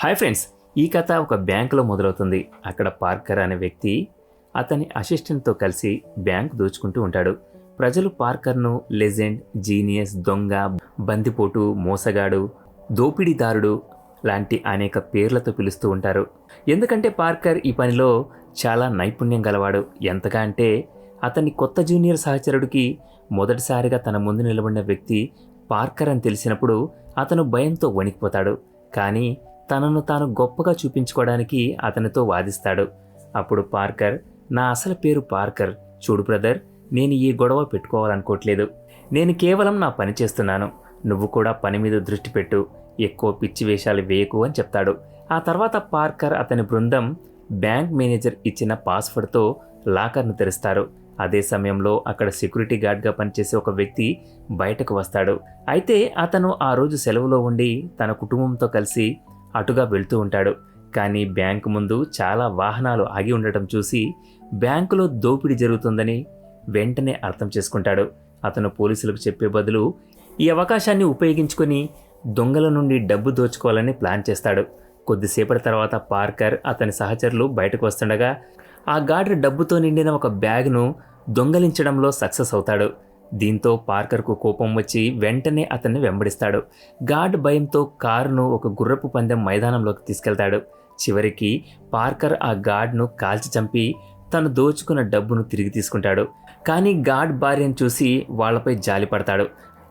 Hi friends ఈ కథ ఒక బ్యాంకులో మొదలవుతుంది. అక్కడ పార్కర్ అనే వ్యక్తి అతని అసిస్టెంట్తో కలిసి బ్యాంక్ దోచుకుంటూ ఉంటాడు. ప్రజలు పార్కర్ను లెజెండ్ జీనియస్ దొంగ బందిపోటు మోసగాడు దోపిడీదారుడు లాంటి అనేక పేర్లతో పిలుస్తూ ఉంటారు. ఎందుకంటే పార్కర్ ఈ పనిలో చాలా నైపుణ్యం గలవాడు. ఎంతగా అంటే అతని కొత్త జూనియర్ సహచరుడికి మొదటిసారిగా తన ముందు నిలబడిన వ్యక్తి పార్కర్ అని తెలిసినప్పుడు అతను భయంతో వణికిపోతాడు. కానీ తనను తాను గొప్పగా చూపించుకోవడానికి అతనితో వాదిస్తాడు. అప్పుడు పార్కర్ నా అసలు పేరు పార్కర్. చూడు బ్రదర్ నేను ఈ గొడవ పెట్టుకోవాలనుకోవట్లేదు. నేను కేవలం నా పని చేస్తున్నాను. నువ్వు కూడా పని మీద దృష్టి పెట్టు. ఎక్కువ పిచ్చి వేషాలు వేయకు అని చెప్తాడు. ఆ తర్వాత పార్కర్ అతని బృందం బ్యాంక్ మేనేజర్ ఇచ్చిన పాస్వర్డ్తో లాకర్ను తెరుస్తారు. అదే సమయంలో అక్కడ సెక్యూరిటీ గార్డ్గా పనిచేసే ఒక వ్యక్తి బయటకు వస్తాడు. అయితే అతను ఆ రోజు సెలవులో ఉండి తన కుటుంబంతో కలిసి అటుగా వెళ్తూ ఉంటాడు. కానీ బ్యాంకు ముందు చాలా వాహనాలు ఆగి ఉండటం చూసి బ్యాంకులో దోపిడీ జరుగుతుందని వెంటనే అర్థం చేసుకుంటాడు. అతను పోలీసులకు చెప్పే బదులు ఈ అవకాశాన్ని ఉపయోగించుకొని దొంగల నుండి డబ్బు దోచుకోవాలని ప్లాన్ చేస్తాడు. కొద్దిసేపటి తర్వాత పార్కర్ అతని సహచరులు బయటకు వస్తుండగా ఆ గార్డ్ డబ్బుతో నిండిన ఒక బ్యాగ్ను దొంగలించడంలో సక్సెస్ అవుతాడు. దీంతో పార్కర్కు కోపం వచ్చి వెంటనే అతన్ని వెంబడిస్తాడు. గార్డ్ భయంతో కారును ఒక గుర్రపు పందెం మైదానంలోకి తీసుకెళ్తాడు. చివరికి పార్కర్ ఆ గార్డ్ను కాల్చి చంపి తను దోచుకున్న డబ్బును తిరిగి తీసుకుంటాడు. కానీ గార్డ్ భార్యను చూసి వాళ్ళపై జాలి పడతాడు.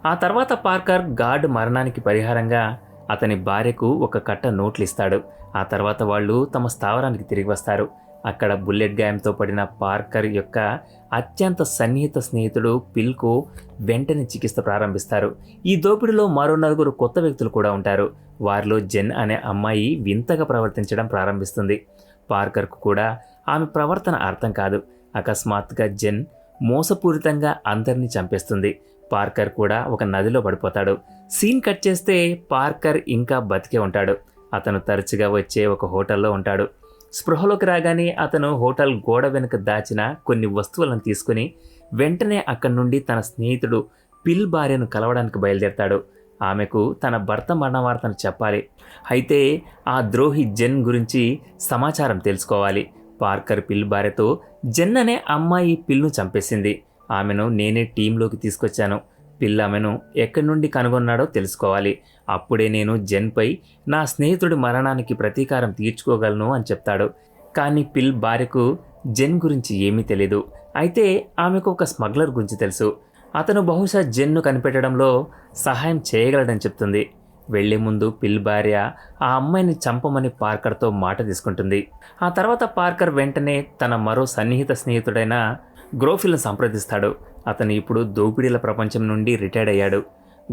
ఆ తర్వాత పార్కర్ గార్డ్ మరణానికి పరిహారంగా అతని భార్యకు ఒక కట్ట నోట్లు ఇస్తాడు ఆ తర్వాత వాళ్ళు తమ స్థావరానికి తిరిగి వస్తారు. అక్కడ బుల్లెట్ గాయంతో పడిన పార్కర్ యొక్క అత్యంత సన్నిహిత స్నేహితుడు పిల్కు వెంటనే చికిత్స ప్రారంభిస్తారు. ఈ దోపిడీలో మరో నలుగురు కొత్త వ్యక్తులు కూడా ఉంటారు. వారిలో జెన్ అనే అమ్మాయి వింతగా ప్రవర్తించడం ప్రారంభిస్తుంది. పార్కర్కు కూడా ఆమె ప్రవర్తన అర్థం కాదు. అకస్మాత్తుగా జెన్ మోసపూరితంగా అందరినీ చంపేస్తుంది. పార్కర్ కూడా ఒక నదిలో పడిపోతాడు. సీన్ కట్ చేస్తే పార్కర్ ఇంకా బతికే ఉంటాడు. అతను తరచుగా వచ్చే ఒక హోటల్లో ఉంటాడు. స్పృహలోకి రాగానే అతను హోటల్ గోడ వెనుక దాచిన కొన్ని వస్తువులను తీసుకుని వెంటనే అక్కడి నుండి తన స్నేహితుడు పిల్ భార్యను కలవడానికి బయలుదేరతాడు. ఆమెకు తన భర్త మరణ వార్తను చెప్పాలి. అయితే ఆ ద్రోహి జెన్ గురించి సమాచారం తెలుసుకోవాలి. పార్కర్ పిల్ భార్యతో జెన్ అనే అమ్మాయి పిల్ను చంపేసింది. ఆమెను నేనే టీంలోకి తీసుకొచ్చాను. పిల్ల ఆమెను ఎక్కడి నుండి కనుగొన్నాడో తెలుసుకోవాలి. అప్పుడే నేను జెన్పై నా స్నేహితుడి మరణానికి ప్రతీకారం తీర్చుకోగలను అని చెప్తాడు. కానీ పిల్ భార్యకు జెన్ గురించి ఏమీ తెలీదు. అయితే ఆమెకు ఒక స్మగ్లర్ గురించి తెలుసు. అతను బహుశా జెన్ను కనిపెట్టడంలో సహాయం చేయగలడని చెప్తుంది. వెళ్ళే ముందు పిల్ భార్య ఆ అమ్మాయిని చంపమని పార్కర్తో మాట తీసుకుంటుంది. ఆ తర్వాత పార్కర్ వెంటనే తన మరో సన్నిహిత స్నేహితుడైన గ్రోఫిల్ను సంప్రదిస్తాడు. అతను ఇప్పుడు దోపిడీల ప్రపంచం నుండి రిటైర్డ్ అయ్యాడు.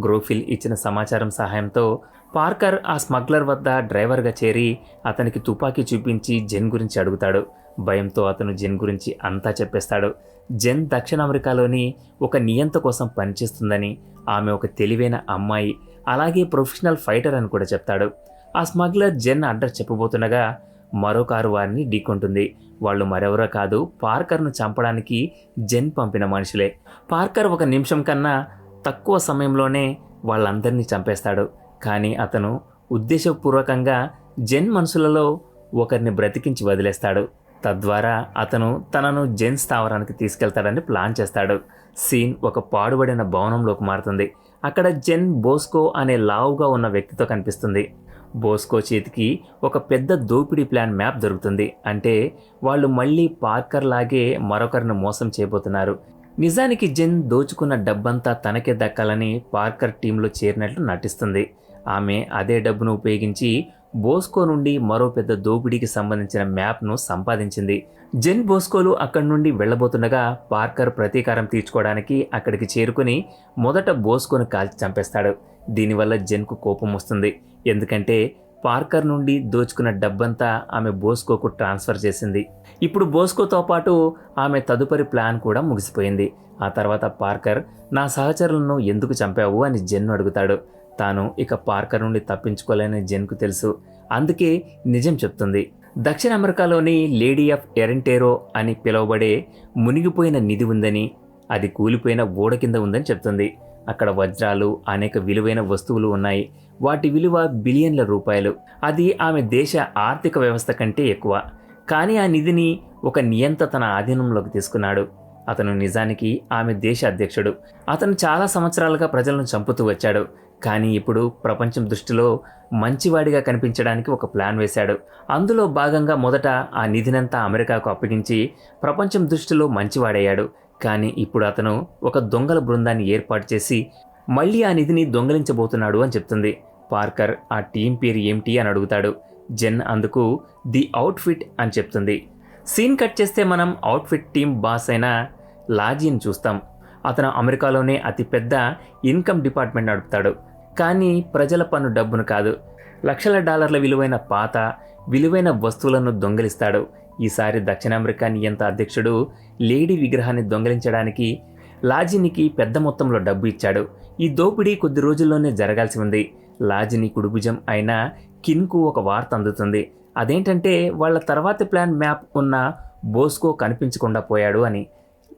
గ్రోఫిల్ ఇచ్చిన సమాచారం సహాయంతో పార్కర్ ఆ స్మగ్లర్ వద్ద డ్రైవర్గా చేరి అతనికి తుపాకీ చూపించి జెన్ గురించి అడుగుతాడు. భయంతో అతను జెన్ గురించి అంతా చెప్పేస్తాడు. జెన్ దక్షిణ అమెరికాలోని ఒక నియంత కోసం పనిచేస్తుందని ఆమె ఒక తెలివైన అమ్మాయి అలాగే ప్రొఫెషనల్ ఫైటర్ అని కూడా చెప్తాడు. ఆ స్మగ్లర్ జెన్ అడ్రస్ చెప్పబోతుండగా మరో కారు వారిని ఢీకొంటుంది. వాళ్ళు మరెవరో కాదు పార్కర్ను చంపడానికి జెన్ పంపిన మనుషులే. పార్కర్ ఒక నిమిషం కన్నా తక్కువ సమయంలోనే వాళ్ళందరినీ చంపేస్తాడు. కానీ అతను ఉద్దేశపూర్వకంగా జెన్ మనుషులలో ఒకరిని బ్రతికించి వదిలేస్తాడు. తద్వారా అతను తనను జెన్ స్థావరానికి తీసుకెళ్తాడని ప్లాన్ చేస్తాడు. సీన్ ఒక పాడుబడిన భవనంలోకి మారుతుంది. అక్కడ జెన్ బోస్కో అనే లావుగా ఉన్న వ్యక్తితో కనిపిస్తుంది. బోస్కో చేతికి ఒక పెద్ద దోపిడీ ప్లాన్ మ్యాప్ దొరుకుతుంది. అంటే వాళ్ళు మళ్ళీ పార్కర్ లాగే మరొకరిని మోసం చేయబోతున్నారు. నిజానికి జెన్ దోచుకున్న డబ్బంతా తనకే దక్కాలని పార్కర్ టీంలో చేరినట్లు నటిస్తుంది. ఆమె అదే డబ్బును ఉపయోగించి బోస్కో నుండి మరో పెద్ద దోపిడీకి సంబంధించిన మ్యాప్ను సంపాదించింది. జెన్ బోస్కోలు అక్కడి నుండి వెళ్ళబోతుండగా పార్కర్ ప్రతీకారం తీర్చుకోవడానికి అక్కడికి చేరుకుని మొదట బోస్కోను కాల్చి చంపేస్తాడు. దీనివల్ల జెన్కు కోపం వస్తుంది. ఎందుకంటే పార్కర్ నుండి దోచుకున్న డబ్బంతా ఆమె బోస్కోకు ట్రాన్స్ఫర్ చేసింది. ఇప్పుడు బోస్కోతో పాటు ఆమె తదుపరి ప్లాన్ కూడా ముగిసిపోయింది. ఆ తర్వాత పార్కర్ నా సహచరులను ఎందుకు చంపావు? అని జెన్ను అడుగుతాడు. తాను ఇక పార్కర్ నుండి తప్పించుకోలేని జెన్కు తెలుసు. అందుకే నిజం చెప్తుంది. దక్షిణ అమెరికాలోని లేడీ ఆఫ్ ఎరెంటేరో అని పిలువబడే మునిగిపోయిన నిధి ఉందని అది కూలిపోయిన ఓడ కింద ఉందని చెప్తుంది. అక్కడ వజ్రాలు అనేక విలువైన వస్తువులు ఉన్నాయి. వాటి విలువ బిలియన్ల రూపాయలు. అది ఆమె దేశ ఆర్థిక వ్యవస్థ కంటే ఎక్కువ. కానీ ఆ నిధిని ఒక నియంత తన ఆధీనంలోకి తీసుకున్నాడు. అతను నిజానికి ఆమె దేశ అధ్యక్షుడు. అతను చాలా సంవత్సరాలుగా ప్రజలను చంపుతూ వచ్చాడు. కానీ ఇప్పుడు ప్రపంచం దృష్టిలో మంచివాడిగా కనిపించడానికి ఒక ప్లాన్ వేశాడు. అందులో భాగంగా మొదట ఆ నిధినంతా అమెరికాకు అప్పగించి ప్రపంచం దృష్టిలో మంచివాడయ్యాడు. కానీ ఇప్పుడు అతను ఒక దొంగల బృందాన్ని ఏర్పాటు చేసి మళ్ళీ ఆ నిధిని దొంగలించబోతున్నాడు అని చెప్తుంది. పార్కర్ ఆ టీం పేరు ఏమిటి? అని అడుగుతాడు. జెన్ అందుకు ది అవుట్ఫిట్ అని చెప్తుంది. సీన్ కట్ చేస్తే మనం అవుట్ఫిట్ టీం బాస్ అయిన లాజీని చూస్తాం. అతను అమెరికాలోనే అతిపెద్ద ఇన్కమ్ డిపార్ట్మెంట్ నడుపుతాడు. కానీ ప్రజల పన్ను డబ్బును కాదు. లక్షల డాలర్ల విలువైన పాత విలువైన వస్తువులను దొంగిలిస్తాడు. ఈసారి దక్షిణ అమెరికా నియంత అధ్యక్షుడు లేడీ విగ్రహాన్ని దొంగిలించడానికి లాజినికి పెద్ద మొత్తంలో డబ్బు ఇచ్చాడు. ఈ దోపిడీ కొద్ది రోజుల్లోనే జరగాల్సి ఉంది. లాజిని కుడుభుజం అయిన కిన్కు ఒక వార్త అందుతుంది. అదేంటంటే వాళ్ళ తర్వాతి ప్లాన్ మ్యాప్ ఉన్న బోస్కో కనిపించకుండా పోయాడు అని.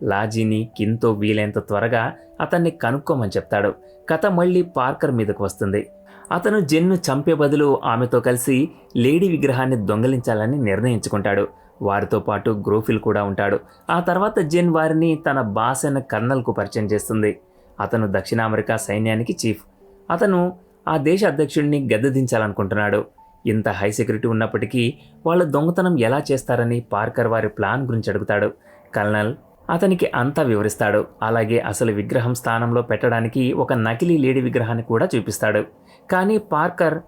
లాజీని కిన్తో వీలైనంత త్వరగా అతన్ని కనుక్కోమని చెప్తాడు. కథ మళ్ళీ పార్కర్ మీదకు వస్తుంది. అతను జెన్ను చంపే బదులు ఆమెతో కలిసి లేడీ విగ్రహాన్ని దొంగలించాలని నిర్ణయించుకుంటాడు. వారితో పాటు గ్రోఫిల్ కూడా ఉంటాడు. ఆ తర్వాత జెన్ వారిని తన బాస్ అయిన కర్నల్కు పరిచయం చేస్తుంది. అతను దక్షిణ అమెరికా సైన్యానికి చీఫ్. అతను ఆ దేశ అధ్యక్షుడిని గద్దెదించాలనుకుంటున్నాడు. ఇంత హై సెక్యూరిటీ ఉన్నప్పటికీ వాళ్ళు దొంగతనం ఎలా చేస్తారని పార్కర్ వారి ప్లాన్ గురించి అడుగుతాడు. కల్నల్ అతనికి అంతా వివరిస్తాడు. అలాగే అసలు విగ్రహం స్థానంలో పెట్టడానికి ఒక నకిలీ లేడీ విగ్రహాన్ని కూడా చూపిస్తాడు. కానీ పార్కర్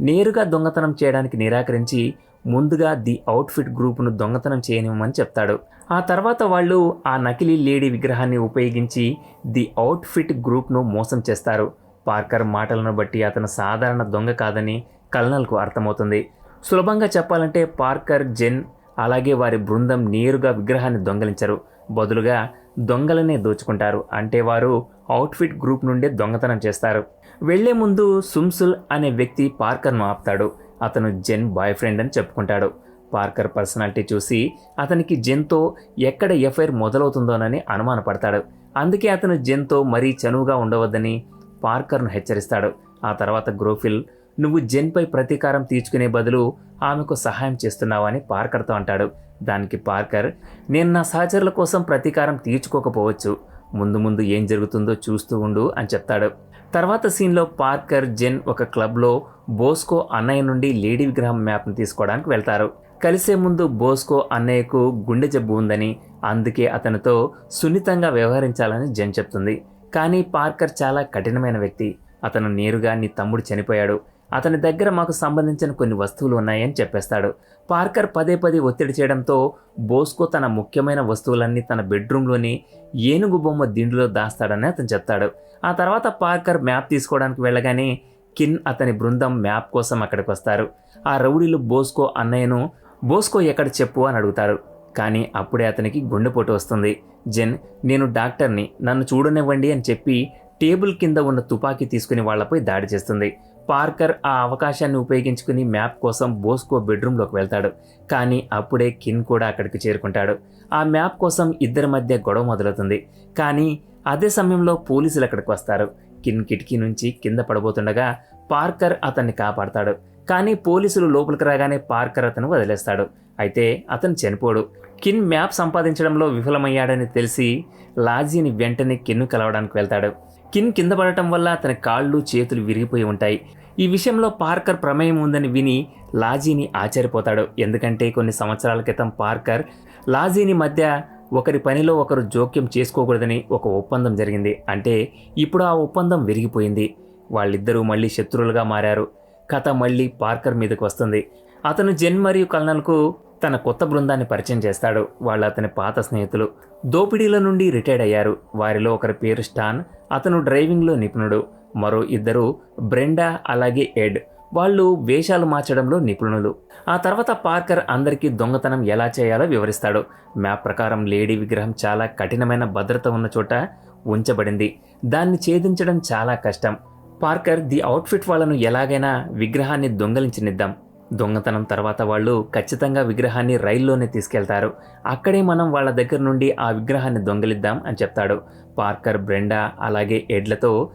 నేరుగా దొంగతనం చేయడానికి నిరాకరించి ముందుగా ది అవుట్ఫిట్ గ్రూపును దొంగతనం చేయనివ్వమని చెప్తాడు. ఆ తర్వాత వాళ్ళు ఆ నకిలీ లేడీ విగ్రహాన్ని ఉపయోగించి ది అవుట్ఫిట్ గ్రూప్ను మోసం చేస్తారు. పార్కర్ మాటలను బట్టి అతను సాధారణ దొంగ కాదని కల్నల్కు అర్థమవుతుంది. సులభంగా చెప్పాలంటే పార్కర్ జెన్ అలాగే వారి బృందం నేరుగా విగ్రహాన్ని దొంగలించరు. బదులుగా దొంగలనే దోచుకుంటారు. అంటే వారు అవుట్ఫిట్ గ్రూప్ నుండే దొంగతనం చేస్తారు. వెళ్ళే ముందు సుమ్సుల్ అనే వ్యక్తి పార్కర్ను ఆపుతాడు. అతను జెన్ బాయ్ ఫ్రెండ్ అని చెప్పుకుంటాడు. పార్కర్ పర్సనాలిటీ చూసి అతనికి జెన్తో ఎక్కడ ఎఫ్ఐఆర్ మొదలవుతుందోనని అనుమానపడతాడు. అందుకే అతను జెన్తో మరీ చనువుగా ఉండవద్దని పార్కర్ను హెచ్చరిస్తాడు. ఆ తర్వాత గ్రోఫిల్ నువ్వు జెన్పై ప్రతీకారం తీర్చుకునే బదులు ఆమెకు సహాయం చేస్తున్నావని పార్కర్తో అంటాడు. దానికి పార్కర్ నేను నా సహచరుల కోసం ప్రతీకారం తీర్చుకోకపోవచ్చు. ముందు ముందు ఏం జరుగుతుందో చూస్తూ ఉండు అని చెప్తాడు. తర్వాత సీన్లో పార్కర్ జెన్ ఒక క్లబ్లో బోస్కో అన్నయ్య నుండి లేడీ విగ్రహం మ్యాప్ను తీసుకోవడానికి వెళ్తారు. కలిసే ముందు బోస్కో అన్నయ్యకు గుండె జబ్బు ఉందని అందుకే అతనితో సున్నితంగా వ్యవహరించాలని జెన్ చెప్తుంది. కానీ పార్కర్ చాలా కఠినమైన వ్యక్తి. అతను నేరుగా నీ తమ్ముడు చనిపోయాడు. అతని దగ్గర మాకు సంబంధించిన కొన్ని వస్తువులు ఉన్నాయని చెప్పేస్తాడు. పార్కర్ పదే పదే ఒత్తిడి చేయడంతో బోస్కో తన ముఖ్యమైన వస్తువులన్నీ తన బెడ్రూమ్లోని ఏనుగు బొమ్మ దిండులో దాస్తాడని అతను చెప్తాడు. ఆ తర్వాత పార్కర్ మ్యాప్ తీసుకోవడానికి వెళ్ళగానే కిన్ అతని బృందం మ్యాప్ కోసం అక్కడికి వస్తారు. ఆ రౌడీలు బోస్కో అన్నయ్యను బోస్కో ఎక్కడ చెప్పు అని అడుగుతారు. కానీ అప్పుడే అతనికి గుండెపోటు వస్తుంది. జెన్ నేను డాక్టర్ని నన్ను చూడనివ్వండి అని చెప్పి టేబుల్ కింద ఉన్న తుపాకీ తీసుకుని వాళ్ళపై దాడి చేస్తుంది. పార్కర్ ఆ అవకాశాన్ని ఉపయోగించుకుని మ్యాప్ కోసం బోస్కో బెడ్రూమ్లోకి వెళ్తాడు. కానీ అప్పుడే కిన్ కూడా అక్కడికి చేరుకుంటాడు. ఆ మ్యాప్ కోసం ఇద్దరి మధ్య గొడవ మొదలవుతుంది. కానీ అదే సమయంలో పోలీసులు అక్కడికి వస్తారు. కిన్ కిటికీ నుంచి కింద పడబోతుండగా పార్కర్ అతన్ని కాపాడతాడు. కానీ పోలీసులు లోపలికి రాగానే పార్కర్ అతను వదిలేస్తాడు. అయితే అతను చనిపోడు. కిన్ మ్యాప్ సంపాదించడంలో విఫలమయ్యాడని తెలిసి లాజీని వెంటనే కిన్ను కలవడానికి వెళ్తాడు. కిన్ కింద పడటం వల్ల అతని కాళ్ళు చేతులు విరిగిపోయి ఉంటాయి. ఈ విషయంలో పార్కర్ ప్రమేయం ఉందని విని లాజీని ఆశ్చర్యపోతాడు. ఎందుకంటే కొన్ని సంవత్సరాల క్రితం పార్కర్ లాజీని మధ్య ఒకరి పనిలో ఒకరు జోక్యం చేసుకోకూడదని ఒక ఒప్పందం జరిగింది. అంటే ఇప్పుడు ఆ ఒప్పందం విరిగిపోయింది. వాళ్ళిద్దరూ మళ్ళీ శత్రువులుగా మారారు. కథ మళ్ళీ పార్కర్ మీదకు వస్తుంది. అతను జెన్ మరియు కల్నల్కు తన కొత్త బృందాన్ని పరిచయం చేస్తాడు. వాళ్ళు అతని పాత స్నేహితులు. దోపిడీల నుండి రిటైర్డ్ అయ్యారు. వారిలో ఒకరి పేరు స్టాన్ అతను డ్రైవింగ్లో నిపుణుడు. మరో ఇద్దరు బ్రెండా అలాగే ఎడ్. వాళ్ళు వేషాలు మార్చడంలో నిపుణులు. ఆ తర్వాత పార్కర్ అందరికీ దొంగతనం ఎలా చేయాలో వివరిస్తాడు. మ్యాప్ ప్రకారం లేడీ విగ్రహం చాలా కఠినమైన భద్రత ఉన్న చోట ఉంచబడింది. దాన్ని ఛేదించడం చాలా కష్టం. పార్కర్ ది అవుట్ఫిట్ వాళ్ళను ఎలాగైనా విగ్రహాన్ని దొంగలించనిద్దాం. దొంగతనం తర్వాత వాళ్ళు ఖచ్చితంగా విగ్రహాన్ని రైల్లోనే తీసుకెళ్తారు. అక్కడే మనం వాళ్ళ దగ్గర నుండి ఆ విగ్రహాన్ని దొంగలిద్దాం అని చెప్తాడు. పార్కర్ బ్రెండా అలాగే ఎడ్లతో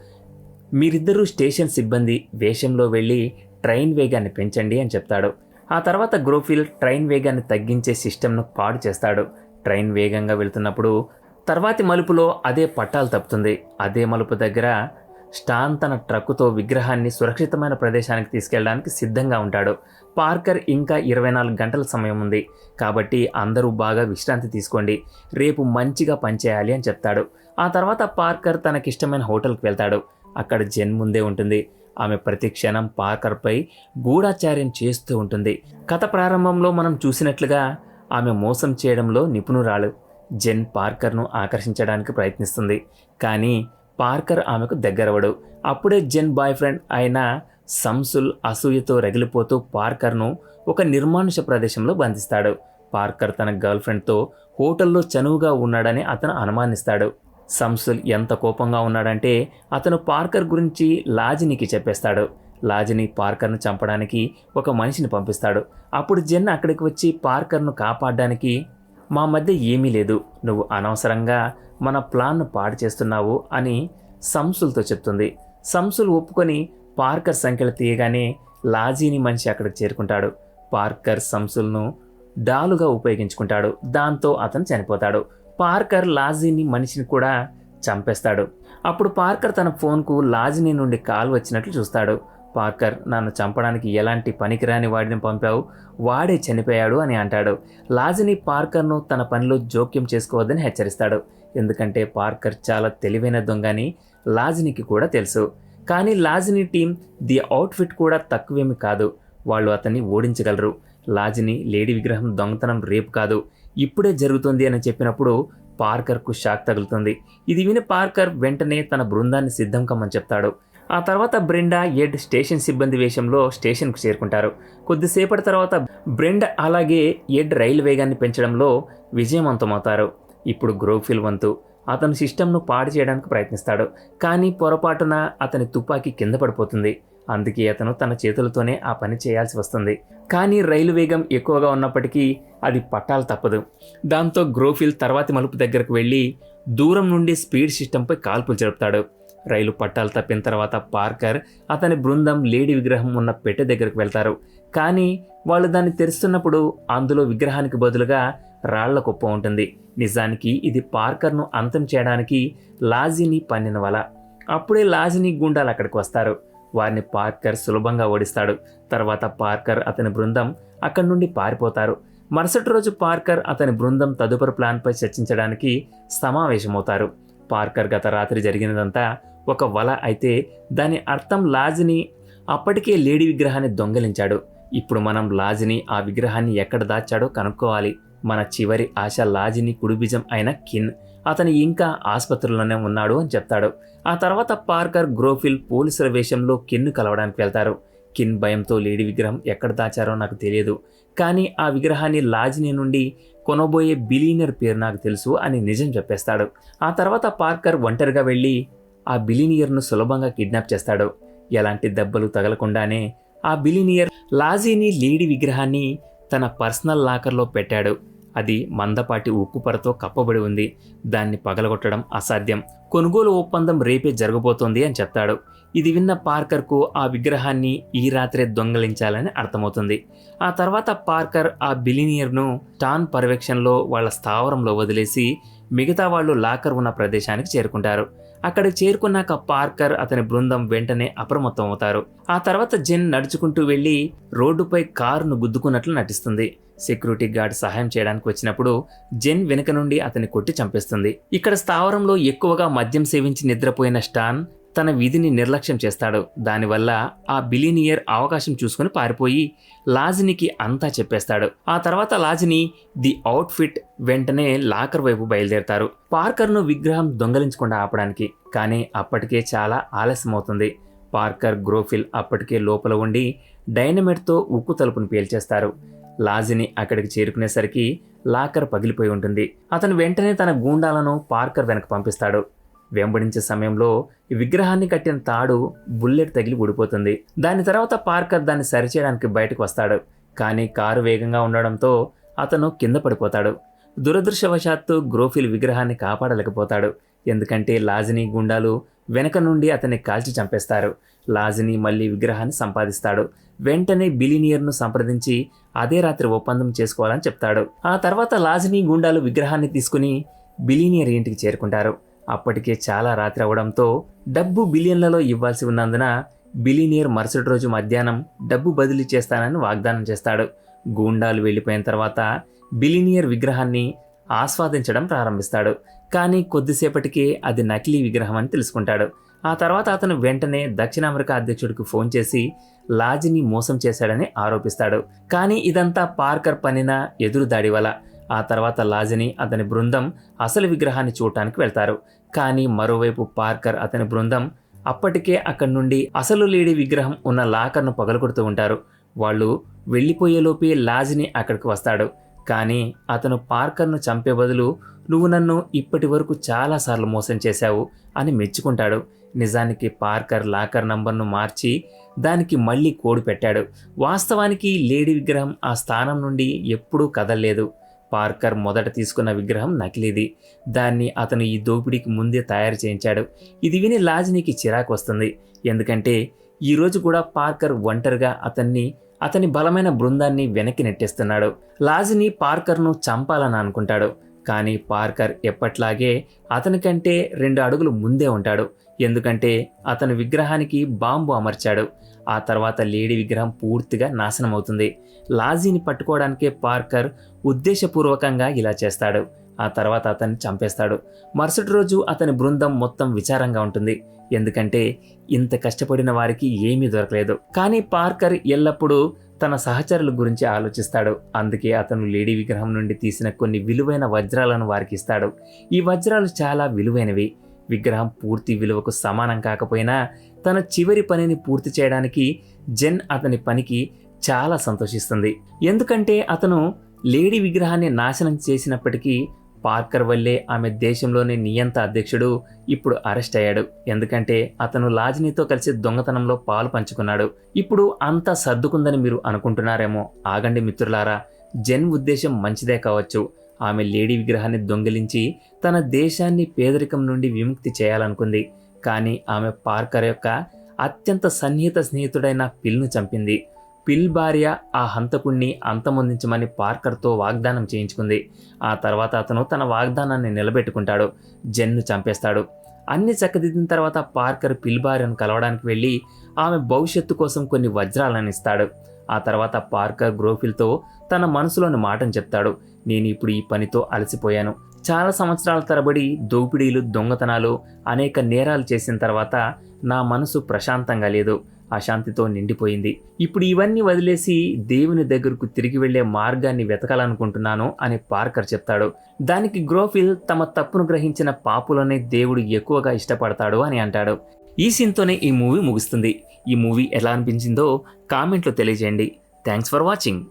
మీరిద్దరూ స్టేషన్ సిబ్బంది వేషంలో వెళ్ళి ట్రైన్ వేగాన్ని పెంచండి అని చెప్తాడు. ఆ తర్వాత గ్రోఫిల్ ట్రైన్ వేగాన్ని తగ్గించే సిస్టమ్ను పాడు చేస్తాడు. ట్రైన్ వేగంగా వెళ్తున్నప్పుడు తర్వాతి మలుపులో అదే పట్టాలు తప్పుతుంది. అదే మలుపు దగ్గర స్టాన్ తన ట్రక్కుతో విగ్రహాన్ని సురక్షితమైన ప్రదేశానికి తీసుకెళ్ళడానికి సిద్ధంగా ఉంటాడు. పార్కర్ ఇంకా ఇరవై నాలుగు గంటల సమయం ఉంది. కాబట్టి అందరూ బాగా విశ్రాంతి తీసుకోండి. రేపు మంచిగా పనిచేయాలి అని చెప్తాడు. ఆ తర్వాత పార్కర్ తనకిష్టమైన హోటల్కి వెళ్తాడు. అక్కడ జెన్ ముందే ఉంటుంది. ఆమె ప్రతి క్షణం పార్కర్పై గూఢాచార్యం చేస్తూ ఉంటుంది. కథ ప్రారంభంలో మనం చూసినట్లుగా ఆమె మోసం చేయడంలో నిపుణురాలు జెన్ పార్కర్ను ఆకర్షించడానికి ప్రయత్నిస్తుంది. కానీ పార్కర్ ఆమెకు దగ్గరవడు అప్పుడే జెన్ బాయ్ ఫ్రెండ్ అయిన సంసుల్ అసూయతో రగిలిపోతూ పార్కర్ను ఒక నిర్మానుష ప్రదేశంలో బంధిస్తాడు. పార్కర్ తన గర్ల్ ఫ్రెండ్తో హోటల్లో చనువుగా ఉన్నాడని అతను అనుమానిస్తాడు. సంసుల్ ఎంత కోపంగా ఉన్నాడంటే అతను పార్కర్ గురించి లాజినికి చెప్పేస్తాడు. లాజిని పార్కర్ను చంపడానికి ఒక మనిషిని పంపిస్తాడు. అప్పుడు జెన్ అక్కడికి వచ్చి పార్కర్ను కాపాడడానికి మా మధ్య ఏమీ లేదు. నువ్వు అనవసరంగా మన ప్లాన్ను పాడు చేస్తున్నావు అని సంసుల్తో చెప్తుంది. సంసుల్ ఒప్పుకొని పార్కర్ సంఖ్యలు తీయగానే లాజీని మనిషి అక్కడికి చేరుకుంటాడు. పార్కర్ సంసుల్ను డాలుగా ఉపయోగించుకుంటాడు. దాంతో అతను చనిపోతాడు. పార్కర్ లాజీని మనిషిని కూడా చంపేస్తాడు. అప్పుడు పార్కర్ తన ఫోన్కు లాజిని నుండి కాల్ వచ్చినట్లు చూస్తాడు. పార్కర్ నన్ను చంపడానికి ఎలాంటి పనికిరాని వాడిని పంపావు? వాడే చనిపోయాడు అని అంటాడు. లాజిని పార్కర్ను తన పనిలో జోక్యం చేసుకోవద్దని హెచ్చరిస్తాడు. ఎందుకంటే పార్కర్ చాలా తెలివైన దొంగని లాజినికి కూడా తెలుసు. కానీ లాజిని టీం ది అవుట్ఫిట్ కూడా తక్కువేమి కాదు. వాళ్ళు అతన్ని ఓడించగలరు. లాజిని లేడీ విగ్రహం దొంగతనం రేపు కాదు. ఇప్పుడే జరుగుతుంది అని చెప్పినప్పుడు పార్కర్కు షాక్ తగులుతుంది. ఇది విని పార్కర్ వెంటనే తన బృందాన్ని సిద్ధం కమ్మని చెప్తాడు. ఆ తర్వాత బ్రెండా ఎడ్ స్టేషన్ సిబ్బంది వేషంలో స్టేషన్కు చేరుకుంటారు. కొద్దిసేపటి తర్వాత బ్రెండ్ అలాగే ఎడ్ రైలు వేగాన్ని పెంచడంలో విజయవంతమవుతారు. ఇప్పుడు గ్రోఫిల్ వంతు అతను సిస్టమ్ను పాడు చేయడానికి ప్రయత్నిస్తాడు కానీ పొరపాటున అతని తుపాకీ కింద పడిపోతుంది. అందుకే అతను తన చేతులతోనే ఆ పని చేయాల్సి వస్తుంది. కానీ రైలు వేగం ఎక్కువగా ఉన్నప్పటికీ అది పట్టాలు తప్పదు. దాంతో గ్రోఫిల్ తర్వాతి మలుపు దగ్గరకు వెళ్ళి దూరం నుండి స్పీడ్ సిస్టంపై కాల్పులు జరుపుతాడు. రైలు పట్టాలు తప్పిన తర్వాత పార్కర్ అతని బృందం లేడీ విగ్రహం ఉన్న పెట్టె దగ్గరకు వెళ్తారు. కానీ వాళ్ళు దాన్ని తెరుస్తున్నప్పుడు అందులో విగ్రహానికి బదులుగా రాళ్ళ కుప్ప ఉంటుంది. నిజానికి ఇది పార్కర్ను అంతం చేయడానికి లాజీని పన్నిన వల. అప్పుడే లాజిని గుండాలు అక్కడికి వస్తారు. వారిని పార్కర్ సులభంగా ఓడిస్తాడు. తర్వాత పార్కర్ అతని బృందం అక్కడి నుండి పారిపోతారు. మరుసటి రోజు పార్కర్ అతని బృందం తదుపరి ప్లాన్పై చర్చించడానికి సమావేశమవుతారు. పార్కర్ గత రాత్రి జరిగినదంతా ఒక వల అయితే దాని అర్థం లాజిని అప్పటికే లేడీ విగ్రహాన్ని దొంగిలించాడు. ఇప్పుడు మనం లాజిని ఆ విగ్రహాన్ని ఎక్కడ దాచాడో కనుక్కోవాలి. మన చివరి ఆశ లాజిని కుడిబిజం అయిన కిన్. అతను ఇంకా ఆసుపత్రిలోనే ఉన్నాడు అని చెప్తాడు. ఆ తర్వాత పార్కర్ గ్రోఫిల్ పోలీసుల వేషంలో కిన్ను కలవడానికి వెళ్తారు. కిన్ భయంతో లేడీ విగ్రహం ఎక్కడ దాచారో నాకు తెలియదు. కానీ ఆ విగ్రహాన్ని లాజిని నుండి కొనబోయే బిలీనియర్ పేరు నాకు తెలుసు అని నిజం చెప్పేస్తాడు. ఆ తర్వాత పార్కర్ ఒంటరిగా వెళ్ళి ఆ బిలీనియర్ను సులభంగా కిడ్నాప్ చేస్తాడు. ఎలాంటి దెబ్బలు తగలకుండానే ఆ బిలీనియర్ లాజీని లేడీ విగ్రహాన్ని తన పర్సనల్ లాకర్లో పెట్టాడు. అది మందపాటి ఉక్కు కప్పబడి ఉంది. దాన్ని పగలగొట్టడం అసాధ్యం. కొనుగోలు ఒప్పందం రేపే జరగబోతోంది అని చెప్తాడు. ఇది విన్న పార్కర్కు ఆ విగ్రహాన్ని ఈ రాత్రే దొంగలించాలని అర్థమవుతుంది. ఆ తర్వాత పార్కర్ ఆ బిలినియర్ను టాన్ పర్యవేక్షణలో వాళ్ళ స్థావరంలో వదిలేసి మిగతా వాళ్ళు లాకర్ ఉన్న ప్రదేశానికి చేరుకుంటారు. అక్కడికి చేరుకున్నాక పార్కర్ అతని బృందం వెంటనే అప్రమత్తం అవుతారు. ఆ తర్వాత జెన్ నడుచుకుంటూ వెళ్ళి రోడ్డుపై కారును గుద్దుకున్నట్లు నటిస్తుంది. సెక్యూరిటీ గార్డ్ సహాయం చేయడానికి వచ్చినప్పుడు జెన్ వెనుక నుండి అతని కొట్టి చంపేస్తుంది. ఇక్కడ స్థావరంలో ఎక్కువగా మద్యం సేవించి నిద్రపోయిన స్టాన్ తన విధిని నిర్లక్ష్యం చేస్తాడు. దానివల్ల ఆ బిలీనియర్ అవకాశం చూసుకుని పారిపోయి లాజినికి అంతా చెప్పేస్తాడు. ఆ తర్వాత లాజిని ది అవుట్ఫిట్ వెంటనే లాకర్ వైపు బయలుదేరతారు. పార్కర్ను విగ్రహం దొంగలించకుండా ఆపడానికి. కానీ అప్పటికే చాలా ఆలస్యమవుతుంది. పార్కర్ గ్రోఫిల్ అప్పటికే లోపల ఉండి డైనమేట్తో ఉక్కు తలుపును పేల్చేస్తారు. లాజిని అక్కడికి చేరుకునేసరికి లాకర్ పగిలిపోయి ఉంటుంది. అతను వెంటనే తన గూండాలను పార్కర్ వెనక పంపిస్తాడు. వెంబడించే సమయంలో ఈ విగ్రహాన్ని కట్టిన తాడు బుల్లెట్ తగిలి ఊడిపోతుంది. దాని తర్వాత పార్కర్ దాన్ని సరిచేయడానికి బయటకు వస్తాడు. కానీ కారు వేగంగా ఉండడంతో అతను కింద పడిపోతాడు. దురదృష్టవశాత్తు గ్రోఫిల్ విగ్రహాన్ని కాపాడలేకపోతాడు. ఎందుకంటే లాజిని గుండాలు వెనక నుండి అతన్ని కాల్చి చంపేస్తారు. లాజిని మళ్ళీ విగ్రహాన్ని సంపాదిస్తాడు. వెంటనే బిలినియర్ను సంప్రదించి అదే రాత్రి ఒప్పందం చేసుకోవాలని చెప్తాడు. ఆ తర్వాత లాజిని గుండాలు విగ్రహాన్ని తీసుకుని బిలినియర్ ఇంటికి చేరుకుంటారు. అప్పటికే చాలా రాత్రి అవడంతో డబ్బు బిలియన్లలో ఇవ్వాల్సి ఉన్నందున బిలినియర్ మరుసటి రోజు మధ్యాహ్నం డబ్బు బదిలీ చేస్తానని వాగ్దానం చేస్తాడు. గూండాలు వెళ్ళిపోయిన తర్వాత బిలినియర్ విగ్రహాన్ని ఆస్వాదించడం ప్రారంభిస్తాడు. కానీ కొద్దిసేపటికే అది నకిలీ విగ్రహం అని తెలుసుకుంటాడు. ఆ తర్వాత అతను వెంటనే దక్షిణ అమెరికా అధ్యక్షుడికి ఫోన్ చేసి లాజిని మోసం చేశాడని ఆరోపిస్తాడు. కానీ ఇదంతా పార్కర్ పనిన ఎదురు దాడి వల్ల. ఆ తర్వాత లాజిని అతని బృందం అసలు విగ్రహాన్ని చూడటానికి వెళ్తారు. కానీ మరోవైపు పార్కర్ అతని బృందం అప్పటికే అక్కడి నుండి అసలు లేడీ విగ్రహం ఉన్న లాకర్ను పగలగొడుతూ ఉంటారు. వాళ్ళు వెళ్ళిపోయేలోపే లాజిని అక్కడికి వస్తాడు. కానీ అతను పార్కర్ను చంపే బదులు నువ్వు నన్ను ఇప్పటి వరకు చాలాసార్లు మోసం చేశావు అని మెచ్చుకుంటాడు. నిజానికి పార్కర్ లాకర్ నంబర్ను మార్చి దానికి మళ్ళీ కోడ్ పెట్టాడు. వాస్తవానికి లేడీ విగ్రహం ఆ స్థానం నుండి ఎప్పుడూ కదలలేదు. పార్కర్ మొదట తీసుకున్న విగ్రహం నకిలీది. దాన్ని అతను ఈ దోపిడీకి ముందే తయారు చేయించాడు. ఇది విని లాజినీకి చిరాకు వస్తుంది. ఎందుకంటే ఈరోజు కూడా పార్కర్ ఒంటరిగా అతన్ని అతని బలమైన బృందాన్ని వెనక్కి నెట్టేస్తున్నాడు. లాజిని పార్కర్ను చంపాలని అనుకుంటాడు. కానీ పార్కర్ ఎప్పట్లాగే అతనికంటే రెండు అడుగులు ముందే ఉంటాడు. ఎందుకంటే అతను విగ్రహానికి బాంబు అమర్చాడు. ఆ తర్వాత లేడీ విగ్రహం పూర్తిగా నాశనం అవుతుంది లాజీని పట్టుకోవడానికే పార్కర్ ఉద్దేశపూర్వకంగా ఇలా చేస్తాడు. ఆ తర్వాత అతన్ని చంపేస్తాడు. మరుసటి రోజు అతని బృందం మొత్తం విచారంగా ఉంటుంది. ఎందుకంటే ఇంత కష్టపడిన వారికి ఏమీ దొరకలేదు. కానీ పార్కర్ ఎల్లప్పుడూ తన సహచరుల గురించి ఆలోచిస్తాడు. అందుకే అతను లేడీ విగ్రహం నుండి తీసిన కొన్ని విలువైన వజ్రాలను వారికి ఇస్తాడు. ఈ వజ్రాలు చాలా విలువైనవి. విగ్రహం పూర్తి విలువకు సమానం కాకపోయినా తన చివరి పనిని పూర్తి చేయడానికి జెన్ అతని పనికి చాలా సంతోషిస్తుంది. ఎందుకంటే అతను లేడీ విగ్రహాన్ని నాశనం చేసినప్పటికీ పార్కర్ వల్లే ఆమె దేశంలోని నియంత అధ్యక్షుడు ఇప్పుడు అరెస్ట్ అయ్యాడు. ఎందుకంటే అతను లాజినీతో కలిసి దొంగతనంలో పాలు పంచుకున్నాడు. ఇప్పుడు అంతా సర్దుకుందని మీరు అనుకుంటున్నారేమో. ఆగండి మిత్రులారా జెన్ ఉద్దేశం మంచిదే కావచ్చు. ఆమె లేడీ విగ్రహాన్ని దొంగిలించి తన దేశాన్ని పేదరికం నుండి విముక్తి చేయాలనుకుంది. కానీ ఆమె పార్కర్ యొక్క అత్యంత సన్నిహిత స్నేహితుడైన పిల్ను చంపింది. పిల్ భార్య ఆ హంతకుణ్ణి అంతమొందించమని పార్కర్తో వాగ్దానం చేయించుకుంది. ఆ తర్వాత అతను తన వాగ్దానాన్ని నిలబెట్టుకుంటాడు. జెన్ను చంపేస్తాడు. అన్ని చక్కదిద్దిన తర్వాత పార్కర్ పిల్ భార్యను కలవడానికి వెళ్ళి ఆమె భవిష్యత్తు కోసం కొన్ని వజ్రాలను ఇస్తాడు. ఆ తర్వాత పార్కర్ గ్రోఫిల్తో తన మనసులోని మాటను చెప్తాడు. నేను ఇప్పుడు ఈ పనితో అలసిపోయాను. చాలా సంవత్సరాల తరబడి దోపిడీలు దొంగతనాలు అనేక నేరాలు చేసిన తర్వాత నా మనసు ప్రశాంతంగా లేదు. అశాంతితో నిండిపోయింది. ఇప్పుడు ఇవన్నీ వదిలేసి దేవుని దగ్గరకు తిరిగి వెళ్ళే మార్గాన్ని వెతకాలనుకుంటున్నాను అని పార్కర్ చెప్తాడు. దానికి గ్రోఫిల్ తమ తప్పును గ్రహించిన పాపులనే దేవుడు ఎక్కువగా ఇష్టపడతాడు అని అంటాడు. ఈ సీన్తోనే ఈ మూవీ ముగుస్తుంది. ఈ మూవీ ఎలా అనిపించిందో కామెంట్లో తెలియజేయండి. Thanks for watching.